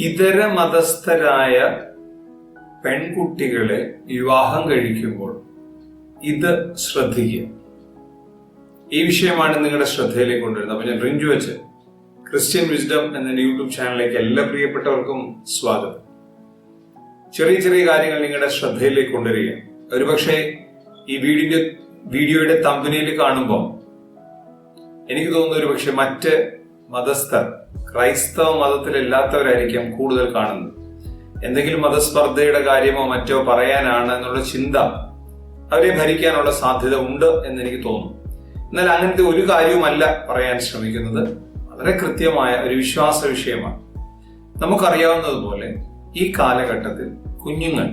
ഇതര മതസ്ഥരായ പെൺകുട്ടികളെ വിവാഹം കഴിക്കുമ്പോൾ ഇത് ശ്രദ്ധിക്കുക. ഈ വിഷയമാണ് നിങ്ങളുടെ ശ്രദ്ധയിലേക്ക് കൊണ്ടുവരുന്നത്. അപ്പൊ ഞാൻ റിഞ്ചു വെച്ച് ക്രിസ്ത്യൻ വിസ്ഡം എന്ന യൂട്യൂബ് ചാനലിലേക്ക് എല്ലാ പ്രിയപ്പെട്ടവർക്കും സ്വാഗതം. ചെറിയ ചെറിയ കാര്യങ്ങൾ നിങ്ങളുടെ ശ്രദ്ധയിലേക്ക് കൊണ്ടുവരിക. ഒരുപക്ഷെ ഈ വീടിന്റെ വീഡിയോയുടെ തമ്പനിയിൽ കാണുമ്പോൾ എനിക്ക് തോന്നുന്നു ഒരു പക്ഷെ മറ്റ് മതസ്ഥർ ക്രൈസ്തവ മതത്തിലില്ലാത്തവരായിരിക്കാം കൂടുതൽ കാണുന്നത്. എന്തെങ്കിലും മതസ്പർദ്ധയുടെ കാര്യമോ മറ്റോ പറയാനാണ് എന്നുള്ള ചിന്ത അവരെ ഭരിക്കാനുള്ള സാധ്യത ഉണ്ട് എന്ന് എനിക്ക് തോന്നുന്നു. എന്നാൽ അങ്ങനത്തെ ഒരു കാര്യവുമല്ല പറയാൻ ശ്രമിക്കുന്നത്. വളരെ കൃത്യമായ ഒരു വിശ്വാസ വിഷയമാണ്. നമുക്കറിയാവുന്നതുപോലെ ഈ കാലഘട്ടത്തിൽ കുഞ്ഞുങ്ങൾ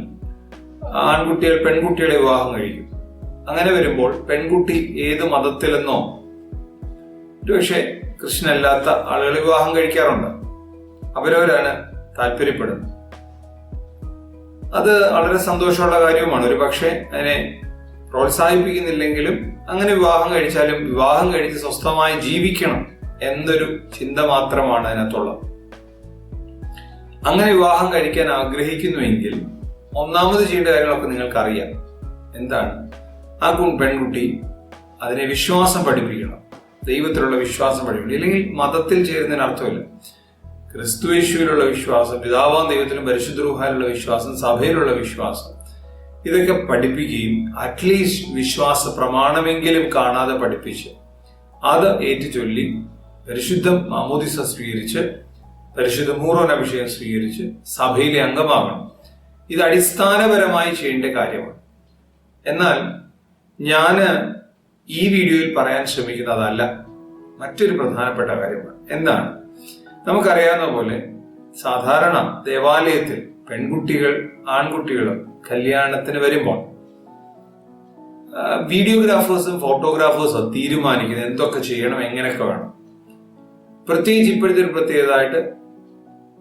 ആൺകുട്ടികൾ പെൺകുട്ടികളെ വിവാഹം കഴിക്കും. അങ്ങനെ വരുമ്പോൾ പെൺകുട്ടി ഏത് മതത്തിലെന്നോ ഒരുപക്ഷെ കൃഷ്ണനല്ലാത്ത ആളുകൾ വിവാഹം കഴിക്കാറുണ്ട്. അവരവരാണ് താല്പര്യപ്പെടുന്നത്. അത് വളരെ സന്തോഷമുള്ള കാര്യവുമാണ്. ഒരു പക്ഷേ അതിനെ പ്രോത്സാഹിപ്പിക്കുന്നില്ലെങ്കിലും അങ്ങനെ വിവാഹം കഴിച്ചാലും വിവാഹം കഴിച്ച് സ്വസ്ഥമായി ജീവിക്കണം എന്നൊരു ചിന്ത മാത്രമാണ് അതിനകത്തുള്ളത്. അങ്ങനെ വിവാഹം കഴിക്കാൻ ആഗ്രഹിക്കുന്നുവെങ്കിൽ ഒന്നാമത് ചെയ്യേണ്ട കാര്യങ്ങളൊക്കെ നിങ്ങൾക്കറിയാം. എന്താണ്? ആ പെൺകുട്ടി അതിനെ വിശ്വാസം പഠിപ്പിക്കണം. ദൈവത്തിലുള്ള വിശ്വാസം വഴിയുണ്ട്. ഇല്ലെങ്കിൽ മതത്തിൽ ചേരുന്നതിന് അർത്ഥമില്ല. ക്രിസ്തു യേശുവിലുള്ള വിശ്വാസം പിതാവാം ദൈവത്തിലും പരിശുദ്ധ വിശ്വാസം സഭയിലുള്ള വിശ്വാസം ഇതൊക്കെ പഠിപ്പിക്കുകയും അറ്റ്ലീസ്റ്റ് വിശ്വാസ പ്രമാണമെങ്കിലും കാണാതെ പഠിപ്പിച്ച് അത് ഏറ്റുചൊല്ലി പരിശുദ്ധം മാമോദിസ സ്വീകരിച്ച് പരിശുദ്ധ മൂറോൻ അഭിഷേകം സ്വീകരിച്ച് സഭയിലെ അംഗമാകണം ഇത് അടിസ്ഥാനപരമായി ചെയ്യേണ്ട കാര്യമാണ്. എന്നാൽ ഞാൻ ഈ വീഡിയോയിൽ പറയാൻ ശ്രമിക്കുന്നതല്ല മറ്റൊരു പ്രധാനപ്പെട്ട കാര്യമാണ് എന്താണ്? നമുക്കറിയാവുന്ന പോലെ സാധാരണ ദേവാലയത്തിൽ പെൺകുട്ടികൾ ആൺകുട്ടികളും കല്യാണത്തിന് വരുമ്പോൾ വീഡിയോഗ്രാഫേഴ്സും ഫോട്ടോഗ്രാഫേഴ്സും തീരുമാനിക്കുന്നത് എന്തൊക്കെ ചെയ്യണം എങ്ങനെയൊക്കെ വേണം. പ്രത്യേകിച്ച് ഇപ്പോഴത്തെ ഒരു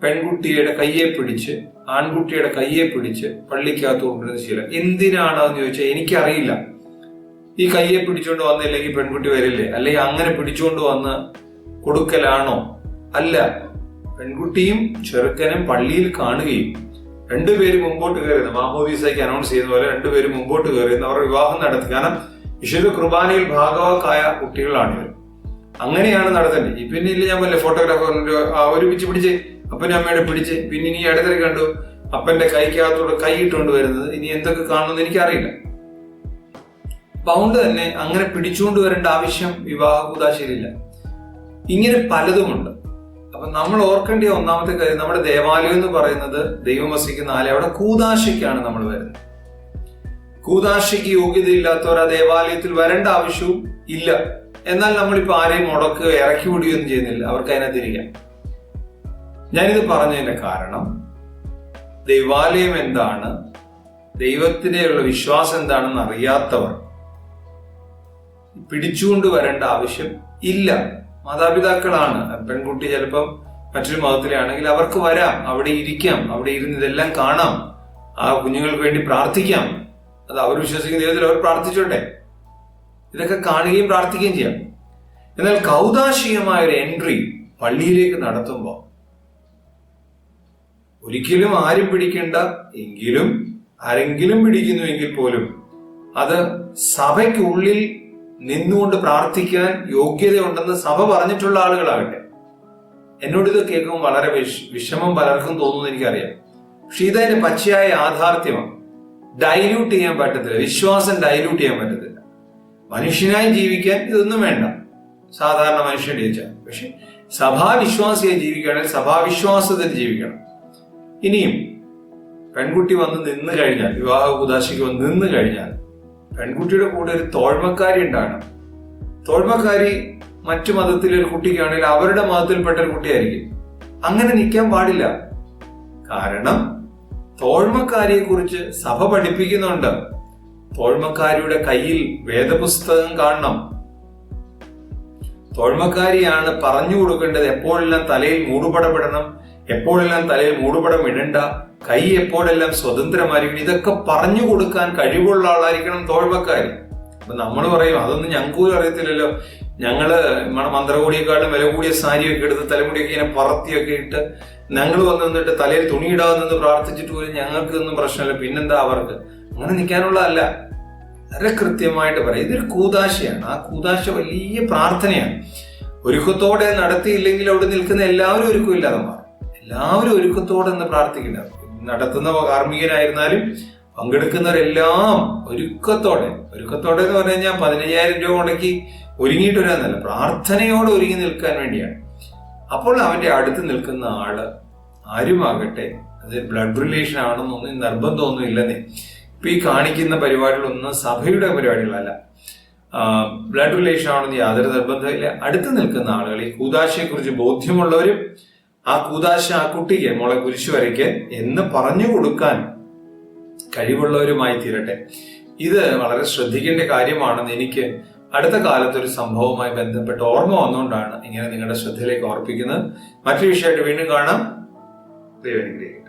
പെൺകുട്ടിയുടെ കയ്യെ പിടിച്ച് ആൺകുട്ടിയുടെ കയ്യെ പിടിച്ച് പള്ളിക്കകത്ത് കൊണ്ടുവരുന്ന ശീലം. എന്തിനാണെന്ന് ചോദിച്ചാൽ എനിക്കറിയില്ല. ഈ കയ്യെ പിടിച്ചുകൊണ്ട് വന്നില്ലെങ്കിൽ പെൺകുട്ടി വരില്ലേ? അല്ലെങ്കിൽ അങ്ങനെ പിടിച്ചുകൊണ്ട് വന്ന് കൊടുക്കലാണോ? അല്ല. പെൺകുട്ടിയും ചെറുക്കനും പള്ളിയിൽ കാണുകയും രണ്ടുപേരും മുമ്പോട്ട് കയറിയത് മാമോദീസയ്ക്ക് അനൗൺസ് ചെയ്യുന്ന പോലെ രണ്ടുപേരും മുമ്പോട്ട് കയറുന്ന അവർ വിവാഹം നടത്തി. കാരണം വിശുദ്ധ കുർബാനയിൽ ഭാഗവാക്കായ കുട്ടികളാണ് ഇവർ അങ്ങനെയാണ് നടത്തേണ്ടത്. പിന്നെ ഇല്ല ഞാൻ വല്ല ഫോട്ടോഗ്രാഫർ ഒരുമിച്ച് പിടിച്ച് അപ്പനും അമ്മയുടെ പിടിച്ച്. പിന്നെ ഇനി ഇടത്തിരി കണ്ടു അപ്പന്റെ കൈക്കകത്തോടെ കൈ ഇട്ടുകൊണ്ട് വരുന്നത് ഇനി എന്തൊക്കെ കാണുമെന്ന് എനിക്കറിയില്ല. അതുകൊണ്ട് തന്നെ അങ്ങനെ പിടിച്ചുകൊണ്ട് വരേണ്ട ആവശ്യം വിവാഹ കൂതാശയിലില്ല ഇങ്ങനെ പലതുമുണ്ട് അപ്പൊ നമ്മൾ ഓർക്കേണ്ട ഒന്നാമത്തെ കാര്യം നമ്മുടെ ദേവാലയം എന്ന് പറയുന്നത് ദൈവം വസിക്കുന്ന ആലയം. അവിടെ കൂതാശയ്ക്കാണ് നമ്മൾ വരുന്നത്. കൂതാശയ്ക്ക് യോഗ്യതയില്ലാത്തവർ ആ ദേവാലയത്തിൽ വരേണ്ട ആവശ്യവും ഇല്ല. എന്നാൽ നമ്മളിപ്പോൾ ആരെയും മുടക്കുക ഇറക്കി വിടുകയൊന്നും ചെയ്യുന്നില്ല. അവർക്ക് അതിനകത്തിരിക്കാം ഞാനിത് പറഞ്ഞതിന്റെ കാരണം ദൈവാലയം എന്താണ്? ദൈവത്തിനെയുള്ള വിശ്വാസം എന്താണെന്ന് അറിയാത്തവർ പിടിച്ചുകൊണ്ട് വരേണ്ട ആവശ്യം ഇല്ല. മാതാപിതാക്കളാണ്. പെൺകുട്ടി ചിലപ്പം മറ്റൊരു മതത്തിലാണെങ്കിൽ അവർക്ക് വരാം അവിടെ ഇരിക്കാം അവിടെ ഇരുന്ന് ഇതെല്ലാം കാണാം. ആ കുഞ്ഞുങ്ങൾക്ക് വേണ്ടി പ്രാർത്ഥിക്കാം. അത് അവർ വിശ്വസിക്കുന്ന ദൈവത്തിൽ അവർ പ്രാർത്ഥിച്ചോട്ടെ. ഇതൊക്കെ കാണുകയും പ്രാർത്ഥിക്കുകയും ചെയ്യാം. എന്നാൽ കൗതാശികമായ ഒരു എൻട്രി പള്ളിയിലേക്ക് നടത്തുമ്പോൾ ഒരിക്കലും ആരും പിടിക്കേണ്ട. എങ്കിലും ആരെങ്കിലും പിടിക്കുന്നുവെങ്കിൽ പോലും അത് സഭയ്ക്കുള്ളിൽ നിന്നുകൊണ്ട് പ്രാർത്ഥിക്കാൻ യോഗ്യതയുണ്ടെന്ന് സഭ പറഞ്ഞിട്ടുള്ള ആളുകളാകട്ടെ. എന്നോട് ഇത് കേൾക്കുമ്പോൾ വളരെ വിഷമം പലർക്കും തോന്നുന്നു എനിക്കറിയാം. പക്ഷെ ഇതതിന്റെ പച്ചയായ യാഥാർത്ഥ്യമാണ്. ഡൈല്യൂട്ട് ചെയ്യാൻ പറ്റത്തില്ല. വിശ്വാസം ഡൈല്യൂട്ട് ചെയ്യാൻ പറ്റത്തില്ല. മനുഷ്യനായി ജീവിക്കാൻ ഇതൊന്നും വേണ്ട. സാധാരണ മനുഷ്യൻ ജീവിച്ചാൽ പക്ഷെ സഭാവിശ്വാസിയായി ജീവിക്കുകയാണെങ്കിൽ സഭാവിശ്വാസത്തിൽ ജീവിക്കണം. ഇനിയും പെൺകുട്ടി വന്ന് നിന്ന് കഴിഞ്ഞാൽ വിവാഹ ഉദാശിക്ക് വന്ന് നിന്ന് കഴിഞ്ഞാൽ പെൺകുട്ടിയുടെ കൂടെ ഒരു തോഴ്മക്കാരി ഉണ്ടാകണം. തോഴ്മക്കാരി മറ്റു മതത്തിലെ ഒരു കുട്ടിക്കാണെങ്കിൽ അവരുടെ മതത്തിൽപ്പെട്ട ഒരു കുട്ടിയായിരിക്കും. അങ്ങനെ നിൽക്കാൻ പാടില്ല. കാരണം തോഴ്മക്കാരിയെ കുറിച്ച് സഭ പഠിപ്പിക്കുന്നുണ്ട്. തോഴ്മക്കാരിയുടെ കയ്യിൽ വേദപുസ്തകം കാണണം. തോഴ്മക്കാരിയാണ് പറഞ്ഞു കൊടുക്കേണ്ടത് എപ്പോഴെല്ലാം തലയിൽ മൂടുപടമിടണം എപ്പോഴെല്ലാം തലയിൽ മൂടുപടം ഇടണ്ട കൈ എപ്പോഴെല്ലാം സ്വതന്ത്രമായിരിക്കണം ഇതൊക്കെ പറഞ്ഞു കൊടുക്കാൻ കഴിവുള്ള ആളായിരിക്കണം തോഴ്മക്കാരി അപ്പൊ നമ്മൾ പറയും അതൊന്നും ഞങ്ങൾക്ക് പോലും അറിയത്തില്ലല്ലോ. ഞങ്ങൾ നമ്മുടെ മന്ത്രകോടിയെക്കാളും വില കൂടിയ സാരിയൊക്കെ എടുത്ത് തലമുടിയൊക്കെ ഇങ്ങനെ പറത്തിയൊക്കെ ഇട്ട് ഞങ്ങൾ വന്ന് നിന്നിട്ട് തലയിൽ തുണി നിന്ന് പ്രാർത്ഥിച്ചിട്ട് പോലും ഞങ്ങൾക്ക് ഒന്നും പ്രശ്നമില്ല. പിന്നെന്താ അവർക്ക്? അങ്ങനെ നിൽക്കാനുള്ളതല്ല. വളരെ കൃത്യമായിട്ട് പറയാം. ഇതൊരു കൂതാശയാണ്. ആ കൂതാശ വലിയ പ്രാർത്ഥനയാണ്. ഒരുക്കത്തോടെ നടത്തിയില്ലെങ്കിൽ അവിടെ നിൽക്കുന്ന എല്ലാവരും ഒരുക്കും ഇല്ലാതെ മാറും. എല്ലാവരും ഒരുക്കത്തോടെ എന്ന് പ്രാർത്ഥിക്കില്ല നടത്തുന്ന കാർമ്മികനായിരുന്നാലും പങ്കെടുക്കുന്നവരെല്ലാം ഒരുക്കത്തോടെ ഒരുക്കത്തോടെ എന്ന് പറഞ്ഞു കഴിഞ്ഞാൽ പതിനയ്യായിരം രൂപ മുടക്കി ഒരുങ്ങിയിട്ട് വരാന്നല്ല പ്രാർത്ഥനയോടെ ഒരുങ്ങി നിൽക്കാൻ വേണ്ടിയാണ്. അപ്പോൾ അവന്റെ അടുത്ത് നിൽക്കുന്ന ആൾ ആരുമാകട്ടെ അത് ബ്ലഡ് റിലേഷൻ ആണെന്നൊന്നും നിർബന്ധമൊന്നും ഇല്ലെന്നേ. ഇപ്പൊ ഈ കാണിക്കുന്ന പരിപാടികളൊന്നും സഭയുടെ പരിപാടികളല്ല. ബ്ലഡ് റിലേഷൻ ആണെന്ന് യാതൊരു നിർബന്ധമില്ല അടുത്ത് നിൽക്കുന്ന ആളുകൾ ഈ കൂതാശയെക്കുറിച്ച് ബോധ്യമുള്ളവരും ആ കൂതാശ ആ കുട്ടിക്ക് മോളെ കുരിശു വരയ്ക്ക് എന്ന് പറഞ്ഞു കൊടുക്കാൻ കഴിവുള്ളവരുമായി തീരട്ടെ. ഇത് വളരെ ശ്രദ്ധിക്കേണ്ട കാര്യമാണെന്ന് എനിക്ക് അടുത്ത കാലത്ത് ഒരു സംഭവവുമായി ബന്ധപ്പെട്ട് ഓർമ്മ വന്നുകൊണ്ടാണ് ഇങ്ങനെ നിങ്ങളുടെ ശ്രദ്ധയിലേക്ക് ഓർപ്പിക്കുന്നത്. മറ്റൊരു വിഷയമായിട്ട് വീണ്ടും കാണാം. ദൈവം അനുഗ്രഹിക്കട്ടെ.